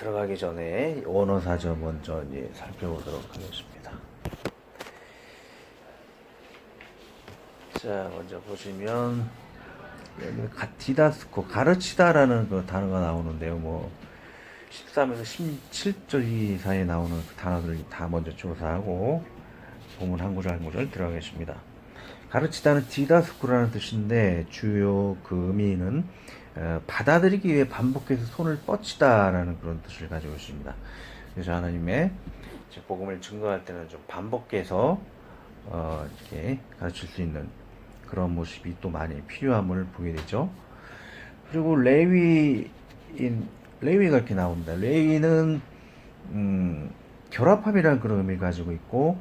들어가기 전에 원어 사전 먼저 이제 살펴보도록 하겠습니다. 자, 먼저 보시면 여기 가티다스코 가르치다라는 그 단어가 나오는데요. 뭐 13에서 17절 사이에 나오는 그 단어들을 다 먼저 조사하고 본문 한 구절 한 구절 들어가겠습니다. 가르치다는 디다스코라는 뜻인데 주요 그 의미는 어, 받아들이기 위해 반복해서 손을 뻗치다라는 그런 뜻을 가지고 있습니다. 그래서 하나님의 복음을 증거할 때는 좀 반복해서 어, 이렇게 가르칠 수 있는 그런 모습이 또 많이 필요함을 보게 되죠. 그리고 레위인 레위가 이렇게 나옵니다. 레위는 음, 결합함이라는 그런 의미를 가지고 있고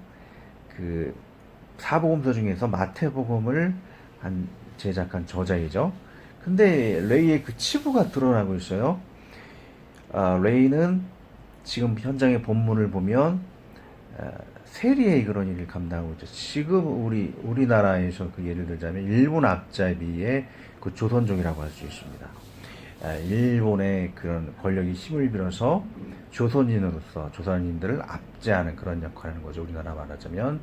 그 사복음서 중에서 마태복음을 한 제작한 저자이죠. 근데 레이의 그 치부가 드러나고 있어요. 아, 레이는 지금 현장의 본문을 보면 아, 세리의 그런 일을 감당하고 있죠. 지금 우리 우리나라에서 그 예를 들자면 일본 앞잡이의 그 조선족이라고 할 수 있습니다. 아, 일본의 그런 권력이 힘을 빌어서 조선인으로서 조선인들을 압제하는 그런 역할을 하는 거죠. 우리나라 말하자면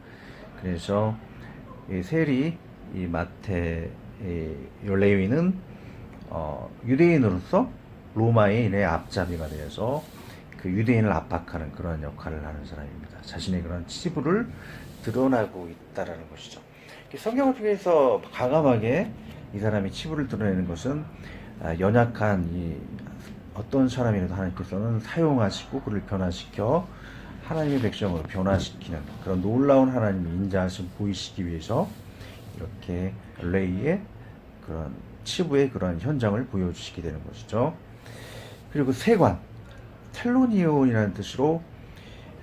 그래서 이 세리 이이 레위는 어, 유대인으로서 로마의 일의 앞잡이가 되어서 그 유대인을 압박하는 그런 역할을 하는 사람입니다. 자신의 그런 치부를 드러나고 있다라는 것이죠. 성경을 통해서 과감하게 이 사람이 치부를 드러내는 것은 아, 연약한 이 어떤 사람이라도 하나님께서는 사용하시고 그를 변화시켜 하나님의 백성으로 변화시키는 그런 놀라운 하나님의 인자하심 보이시기 위해서 이렇게 레이의 그런 치부의 그런 현장을 보여주시게 되는 것이죠. 그리고 세관, 텔로니온이라는 뜻으로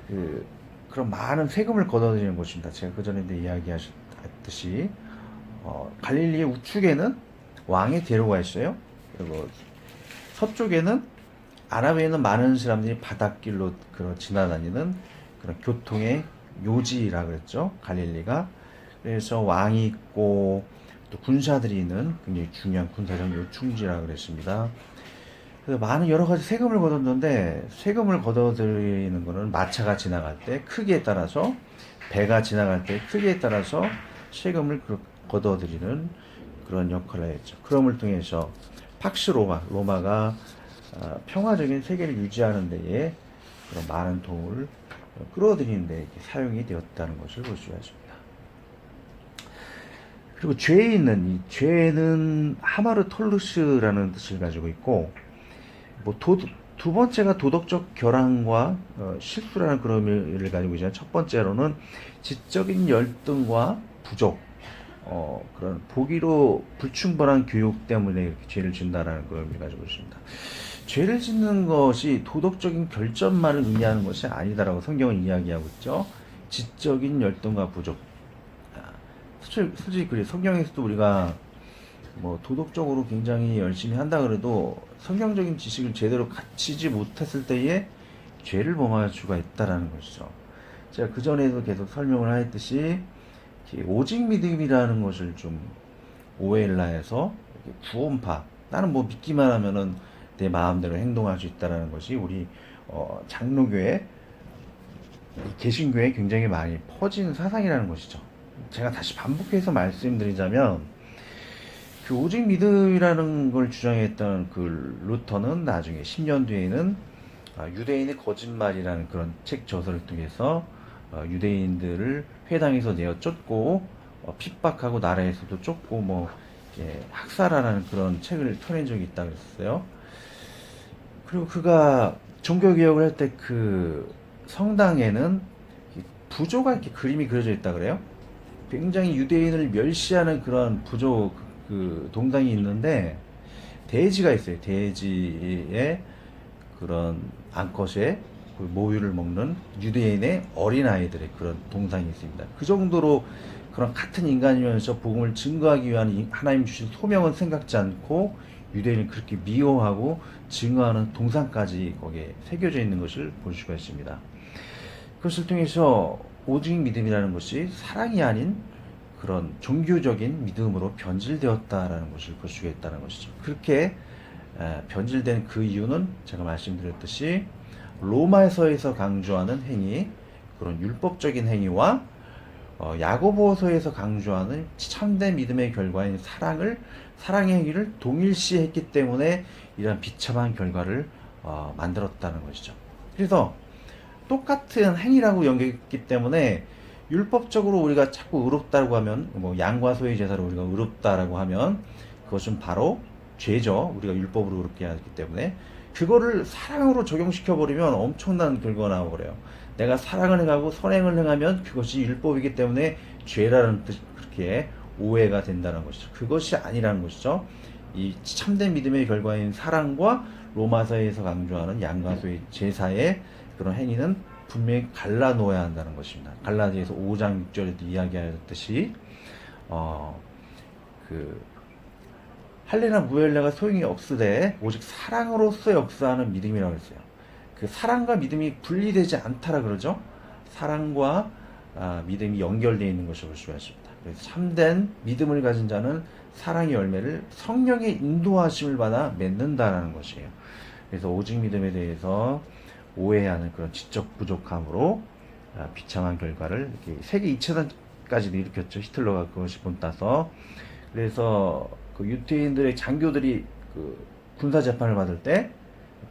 그 그런 많은 세금을 걷어들이는 곳입니다. 제가 그 전에도 이야기하셨듯이 어, 갈릴리의 우측에는 왕의 대로가 있어요. 그리고 서쪽에는 아랍에 있는 많은 사람들이 바닷길로 그런 지나다니는 그런 교통의 요지라 그랬죠. 갈릴리가. 그래서 왕이 있고 또 군사들이 있는 굉장히 중요한 군사적 요충지라 그랬습니다. 그래서 많은 여러 가지 세금을 걷었는데 세금을 걷어들이는 거는 마차가 지나갈 때 크기에 따라서 배가 지나갈 때 크기에 따라서 세금을 그- 걷어들이는 그런 역할을 했죠. 그럼을 통해서 팍스 로마, 로마가 아, 평화적인 세계를 유지하는 데에 그런 많은 도움을 끌어들이는 데 사용이 되었다는 것을 볼 수가 있습니다. 그리고 죄에 있는 이 죄는 하마르 톨루스라는 뜻을 가지고 있고 뭐 도, 두 번째가 도덕적 결함과 어, 실수라는 그런 의미를 가지고 있지만 첫 번째로는 지적인 열등과 부족 어, 그런 보기로 불충분한 교육 때문에 죄를 그런 의미를 가지고 있습니다. 죄를 짓는 것이 도덕적인 결점만을 의미하는 것이 아니다라고 성경은 이야기하고 있죠. 지적인 열등과 부족. 아, 솔직히, 솔직히 그래 성경에서도 우리가 뭐 도덕적으로 굉장히 열심히 한다 그래도 성경적인 지식을 제대로 갖추지 못했을 때에 죄를 범할 수가 있다라는 것이죠. 제가 그 전에도 계속 설명을 하였듯이 오직 믿음이라는 것을 좀 이렇게 구원파 나는 뭐 믿기만 하면은 내 마음대로 행동할 수 있다라는 것이 우리 어, 장로교회 이 개신교에 굉장히 많이 퍼진 사상이라는 것이죠. 제가 다시 반복해서 말씀드리자면 그 오직 믿음이라는 걸 주장했던 그 루터는 나중에 10년 뒤에는 아, 유대인의 거짓말이라는 그런 책 저서를 통해서 어, 유대인들을 회당에서 내어 쫓고 어, 핍박하고 나라에서도 쫓고 뭐 학살하라는 그런 책을 펴낸 적이 있다 그랬어요. 그리고 그가 종교개혁을 할 때 그 성당에는 이 부조가 이렇게 그림이 그려져 있다 그래요. 굉장히 유대인을 멸시하는 그런 부조 그, 그 동상이 있는데 돼지가 있어요. 돼지의 그런 암컷의 그 모유를 먹는 유대인의 어린 아이들의 그런 동상이 있습니다. 그 정도로 그런 같은 인간이면서 복음을 증거하기 위한 이- 하나님 주신 소명은 생각지 않고 유대인을 그렇게 미워하고 증거하는 동상까지 거기에 새겨져 있는 것을 볼 수가 있습니다. 그것을 통해서 오직 믿음이라는 것이 사랑이 아닌 그런 종교적인 믿음으로 변질되었다라는 것을 볼 수가 있다는 것이죠. 그렇게 에, 변질된 그 이유는 제가 말씀드렸듯이 로마서에서 강조하는 행위, 그런 율법적인 행위와 어, 야고보서에서 강조하는 참된 믿음의 결과인 사랑을 사랑의 행위를 동일시했기 때문에 이런 비참한 결과를 어, 만들었다는 것이죠. 그래서 똑같은 행위라고 연결했기 때문에 율법적으로 우리가 자꾸 의롭다고 하면 뭐 양과 소의 제사로 우리가 의롭다라고 하면 그것은 바로 죄죠. 우리가 율법으로 의롭게 하기 때문에 그거를 사랑으로 적용시켜 버리면 엄청난 결과가 나오고래요. 내가 사랑을 행하고 선행을 행하면 그것이 율법이기 때문에 죄라는 뜻 그렇게 오해가 된다는 것이죠. 그것이 아니라는 것이죠. 이 참된 믿음의 결과인 사랑과 로마서에서 강조하는 양과 소의 제사의 그런 행위는 분명히 갈라놓아야 한다는 것입니다. 갈라디아서 5장 6절에도 이야기하였듯이 어, 그 할례나 무할례가 소용이 없으되 오직 사랑으로서 역사하는 믿음이라고 했어요. 그 사랑과 믿음이 분리되지 않다라 그러죠. 사랑과 아, 믿음이 연결되어 있는 것을. 그래서 참된 믿음을 가진 자는 사랑의 열매를 성령의 인도하심을 받아 맺는다라는 것이에요. 그래서 오직 믿음에 대해서 오해하는 그런 지적 부족함으로 아, 비참한 결과를 세계 2차전까지도 일으켰죠. 히틀러가 그것이 본따서 그래서 그 유태인들의 장교들이 그 군사 재판을 받을 때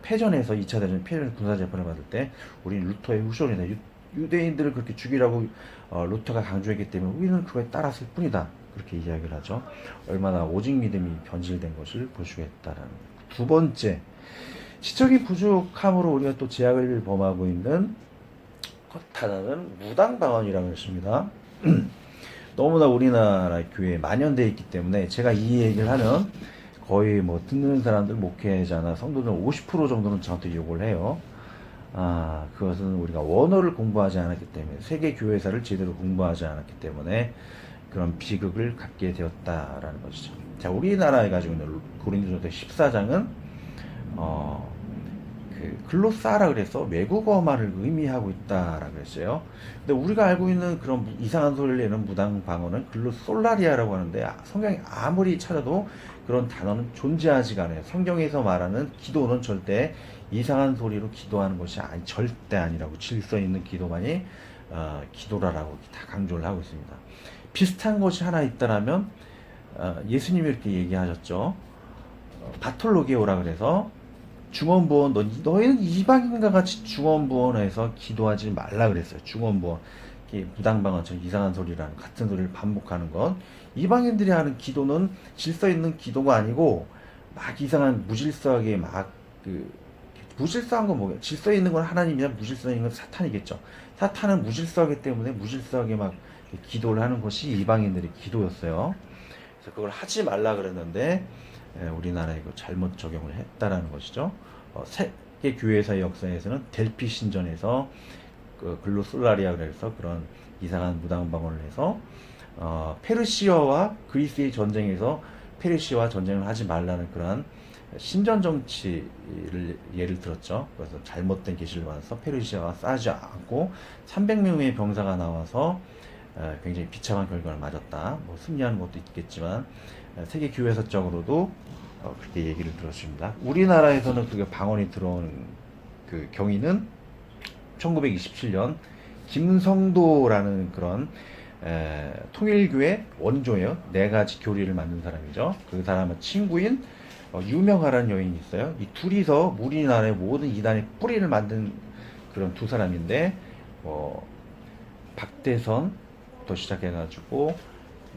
패전에서 2차 대전 패전 군사 재판을 받을 때 우리는 루터의 후손이다. 유, 유대인들을 그렇게 죽이라고 어, 루터가 강조했기 때문에 우리는 그거에 따랐을 뿐이다. 그렇게 이야기를 하죠. 얼마나 오직 믿음이 변질된 것을 거예요. 두 번째, 지적인 부족함으로 우리가 또 제약을 범하고 있는 것 하나는 무당 방언이라고 했습니다. 너무나 우리나라 교회에 만연되어 있기 때문에 제가 이 얘기를 하면 거의 뭐 듣는 사람들 목회자나 성도들 50% 정도는 저한테 욕을 해요. 아, 그것은 우리가 원어를 공부하지 않았기 때문에 세계 교회사를 제대로 공부하지 않았기 때문에 그런 비극을 갖게 되었다라는 것이죠. 자, 우리나라에 가지고 있는 고린도전서 14장은 어, 그 글로사라 그래서 외국어말을 의미하고 있다라 그랬어요. 근데 우리가 알고 있는 그런 무- 이상한 소리를 내는 무당 방언은 글로솔라리아라고 하는데 아- 성경에 아무리 찾아도 그런 단어는 존재하지가 않아요. 성경에서 말하는 기도는 절대 이상한 소리로 기도하는 것이 아니, 절대 아니라고 질서 있는 기도만이 어, 기도라라고 다 강조를 하고 있습니다. 비슷한 것이 하나 있다라면 어, 예수님이 이렇게 얘기하셨죠. 어, 바톨로게오라 그래서 중원부원 너, 너희는 이방인과 같이 중원부원에서 기도하지 말라 그랬어요. 중원부원 이렇게 무당방언처럼 이상한 소리라는 같은 소리를 반복하는 건 이방인들이 하는 기도는 질서 있는 기도가 아니고 막 이상한 무질서하게 막그 무질서한 건 뭐예요? 질서 있는 건 하나님이면 무질서 있는 건 사탄이겠죠. 사탄은 무질서하기 때문에 무질서하게 막 기도를 하는 것이 이방인들의 기도였어요. 그래서 그걸 하지 말라 그랬는데 예, 우리나라에 이거 잘못 적용을 했다라는 것이죠. 어, 세계 교회사의 역사에서는 델피 신전에서 그 글로솔라리아 그래서 그런 이상한 무당방언을 해서 어, 페르시아와 그리스의 전쟁에서 페르시아와 전쟁을 하지 말라는 그러한 신전 정치를 예를 들었죠. 그래서 잘못된 계시를 받아서 페르시아와 싸지 않고 300명의 병사가 나와서 어, 굉장히 비참한 결과를 맞았다. 뭐 승리하는 것도 있겠지만 어, 세계 교회 사적으로도 어, 그렇게 얘기를 들었습니다. 우리나라에서는 그게 방언이 들어오는 그 경위는 1927년 김성도라는 그런 에, 통일교회 원조예요. 네 가지 교리를 만든 사람이죠. 그 사람은 친구인 어, 유명하라는 여인이 있어요. 이 둘이서 우리나라의 모든 이단의 뿌리를 만든 그런 두 사람인데 뭐 박대선부터 시작해가지고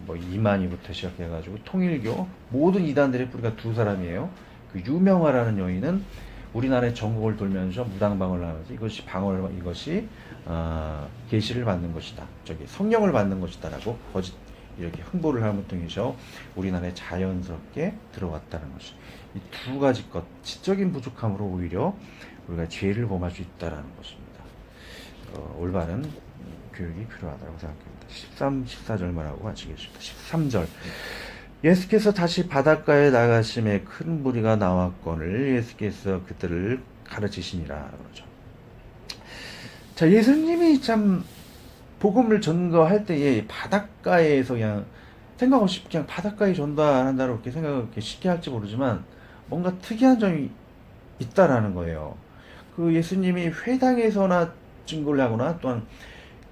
뭐 이만희부터 시작해가지고 통일교 모든 이단들의 뿌리가 두 사람이에요. 그 유명하라는 여인은 우리나라의 전국을 돌면서 무당방을 하면서 이것이 방을 이것이 어, 계시를 받는 것이다. 저기 성령을 받는 것이다라고 거짓 이렇게 흥보를 함을 통해서 우리나라에 자연스럽게 들어왔다는 것이 이 두 가지 것 지적인 부족함으로 오히려 우리가 죄를 범할 수 있다라는 것입니다. 어, 올바른 교육이 필요하다고 생각합니다. 13, 14절 말하고 마치겠습니다. 13절. 예수께서 다시 바닷가에 나가심에 큰 무리가 나왔거늘 예수께서 그들을 가르치시니라 그러죠. 자, 예수님이 참 복음을 전거할 때에 바닷가에서 그냥 생각 없이 그냥 바닷가에 전도한다고 이렇게 생각을 쉽게 할지 모르지만 뭔가 특이한 점이 있다라는 거예요. 그 예수님이 회당에서나 증거를 하거나 또한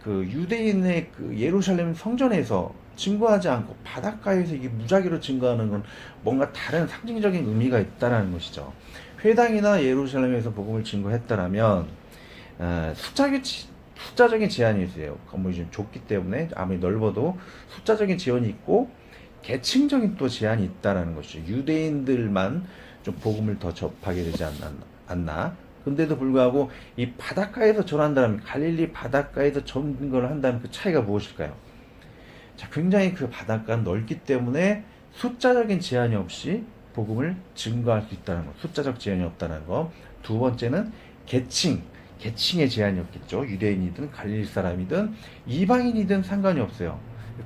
그 유대인의 그 예루살렘 성전에서 증거하지 않고 바닷가에서 이게 무작위로 증거하는 건 뭔가 다른 상징적인 의미가 있다라는 것이죠. 회당이나 예루살렘에서 복음을 증거했다라면 어, 숫자적 숫자적인 제한이 있어요. 건물이 좀 좁기 때문에 아무리 넓어도 숫자적인 제한이 있고 계층적인 또 제한이 있다라는 것이죠. 유대인들만 좀 복음을 더 접하게 되지 않나, 않나. 근데도 불구하고 이 바닷가에서 전한다면 갈릴리 바닷가에서 전거를 한다면 그 차이가 무엇일까요? 자, 굉장히 그 바닷가는 넓기 때문에 숫자적인 제한이 없이 복음을 증거할 수 있다는 것. 숫자적 제한이 없다는 것. 두 번째는 계층, 계층의 제한이 없겠죠. 유대인이든 갈릴리 사람이든 이방인이든 상관이 없어요.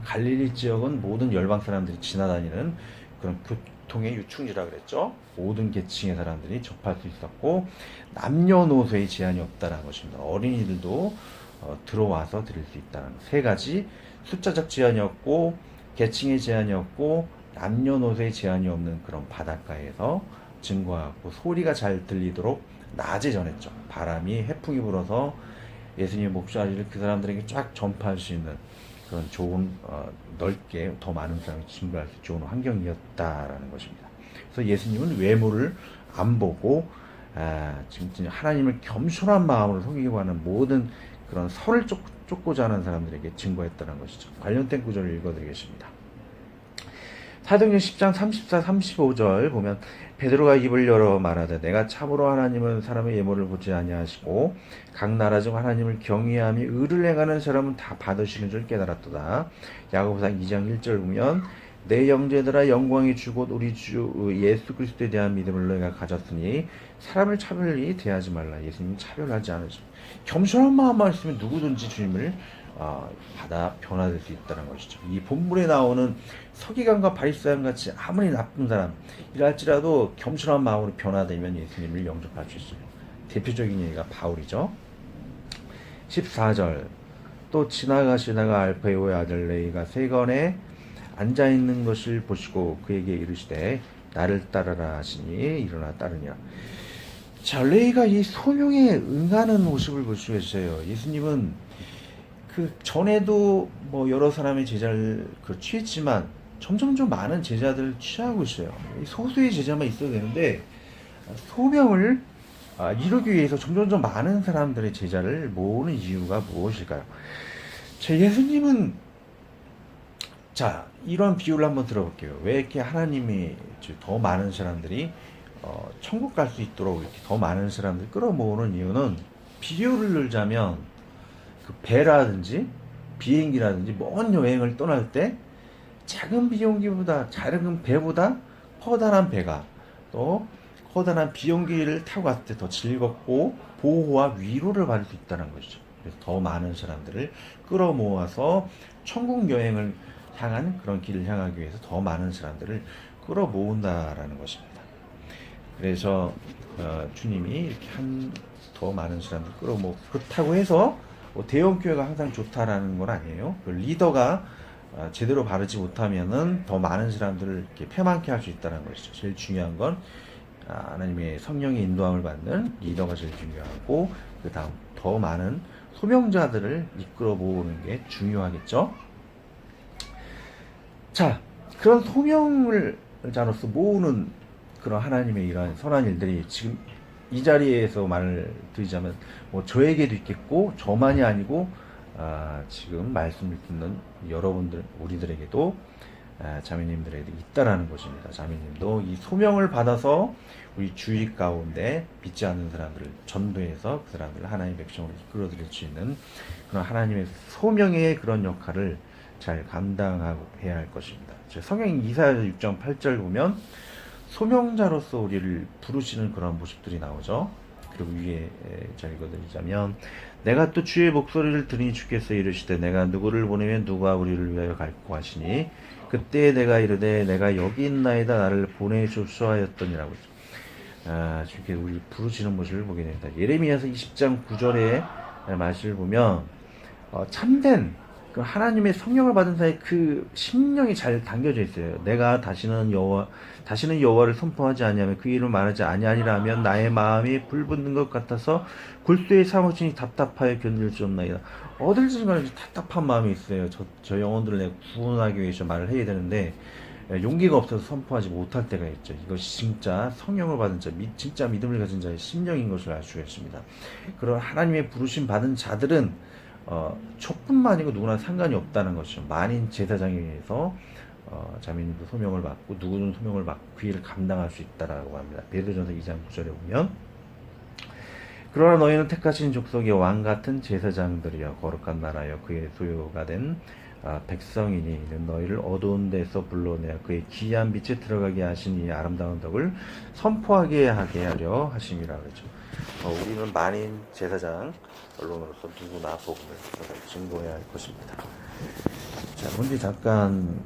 갈릴리 지역은 모든 열방 사람들이 지나다니는 그런 교통의 유충지라 그랬죠. 모든 계층의 사람들이 접할 수 있었고 남녀노소의 제한이 없다는 것입니다. 어린이들도 어, 들어와서 들을 수 있다는 세 가지 숫자적 제한이 없고 계층의 제한이 없고 남녀노소의 제한이 없는 그런 바닷가에서 증거하고 소리가 잘 들리도록 낮에 전했죠. 바람이 해풍이 불어서 예수님의 목소리를 그 사람들에게 쫙 전파할 수 있는 그런 좋은 어, 넓게 더 많은 사람이 증거할 수 좋은 환경이었다라는 것입니다. 그래서 예수님은 외모를 안 보고 아, 지금 하나님을 겸손한 마음으로 섬기고 하는 모든 그런 설을 쫓, 쫓고자 하는 사람들에게 증거했다는 것이죠. 관련된 구절을 읽어드리겠습니다. 사도행전 10장 34, 35절 보면 베드로가 입을 열어 말하되 내가 참으로 하나님은 사람의 예물을 보지 아니하시고 각 나라 중 하나님을 경외함이 의를 행하는 사람은 다 받으시는 줄 깨달았도다. 야고보상 2장 1절 보면 내 형제들아 영광이 주곧 우리 주 예수 그리스도에 대한 믿음을 너희가 가졌으니 사람을 차별히 대하지 말라. 예수님 차별하지 않으시. 겸손한 마음만 있으면 누구든지 주님을 어, 받아 변화될 수 있다는 것이죠. 이 본문에 나오는 서기관과 바리새인 같이 아무리 나쁜 사람이랄지라도 겸손한 마음으로 변화되면 예수님을 영접할 수 있어요. 대표적인 얘기가 바울이죠. 14절 또 지나가시다가 알페오의 아들 레이가 세건에 앉아 있는 것을 보시고 그에게 이르시되 나를 따르라 하시니 일어나 따르니라. 자, 레이가 이 소명에 응하는 모습을 볼 수가 있어요. 예수님은 그 전에도 뭐 여러 사람의 제자를 그 취했지만 점점 좀 많은 제자들을 취하고 있어요. 이 소수의 제자만 있어야 되는데 소명을 아, 이루기 위해서 점점 좀 많은 사람들의 제자를 모으는 이유가 무엇일까요? 자, 예수님은 자 이런 비유를 한번 들어볼게요. 왜 이렇게 하나님이 더 많은 사람들이 어, 천국 갈 수 있도록 이렇게 더 많은 사람들 끌어모으는 이유는 비유를 들자면 그 배라든지 비행기라든지 먼 여행을 떠날 때 작은 비행기보다 작은 배보다 커다란 배가 또 커다란 비행기를 타고 갔을 때 더 즐겁고 보호와 위로를 받을 수 있다는 것이죠. 그래서 더 많은 사람들을 끌어모아서 천국 여행을 향한 그런 길을 향하기 위해서 더 많은 사람들을 끌어모은다라는 것입니다. 그래서 어, 주님이 이렇게 한 더 많은 사람들 끌어모 그렇다고 해서 뭐 대형 교회가 항상 좋다라는 건 아니에요. 그 리더가 어, 제대로 바르지 못하면은 더 많은 사람들을 이렇게 패망케 할 수 있다는 것이죠. 제일 중요한 건 아, 하나님의 성령의 인도함을 받는 리더가 제일 중요하고 그 다음 더 많은 소명자들을 이끌어 모으는 게 중요하겠죠. 자, 그런 소명을 자로서 모으는 그런 하나님의 이러한 선한 일들이 지금 이 자리에서 말을 드리자면 뭐 저에게도 있겠고 저만이 아니고 아, 지금 말씀을 듣는 여러분들 우리들에게도 아, 자매님들에게도 있다라는 것입니다. 자매님도 이 소명을 받아서 우리 주위 가운데 믿지 않는 사람들을 전도해서 그 사람들을 하나님의 백성으로 이끌어드릴 수 있는 그런 하나님의 소명의 그런 역할을 잘 감당하고 해야 할 것입니다. 성경 이사야 6장 8절 보면 소명자로서 우리를 부르시는 그런 모습들이 나오죠. 그리고 위에 잘 읽어드리자면 내가 또 주의 목소리를 들으니 주께서 이르시되 내가 누구를 보내면 누가 우리를 위하여 갈고 하시니 그때 내가 이르되 내가 여기 있나이다 나를 보내주소 하였더니라고 아, 주께 우리 부르시는 모습을 보게 됩니다. 예레미야서 20장 9절의 말씀을 보면 어, 참된 그 하나님의 성령을 받은 자의 그 심령이 잘 담겨져 있어요. 내가 다시는 여호와 다시는 여호와를 선포하지 아니하면 그 이름을 말하지 아니하리라면 나의 마음이 불붙는 것 같아서 굴수의 사무친이 답답하여 견딜 수 없나이다. 어딜지 간에 답답한 마음이 있어요. 저, 저 영혼들을 내가 구원하기 위해서 말을 해야 되는데 예, 용기가 없어서 선포하지 못할 때가 있죠. 이것이 진짜 성령을 받은 자, 미- 진짜 믿음을 가진 자의 심령인 것을 알 수가 있습니다. 그런 하나님의 부르심 받은 자들은 어, 촛뿐만 아니고 누구나 상관이 없다는 것이죠. 만인 제사장에 의해서 어, 자매님도 소명을 받고 누구는 소명을 그 일을 감당할 수 있다라고 합니다. 베드로전서 2장 9절에 보면 그러나 너희는 택하신 족속의 왕 같은 제사장들이여 거룩한 나라여 그의 소유가 된 아, 백성이니 너희를 어두운 데서 불러내어 그의 귀한 빛에 들어가게 하신 이 아름다운 덕을 선포하게 하게 하려 하심이라 그랬죠. 어, 우리는 만인 제사장 언론으로서 누구나 복음을 증거해야 할 것입니다. 자, 먼저 잠깐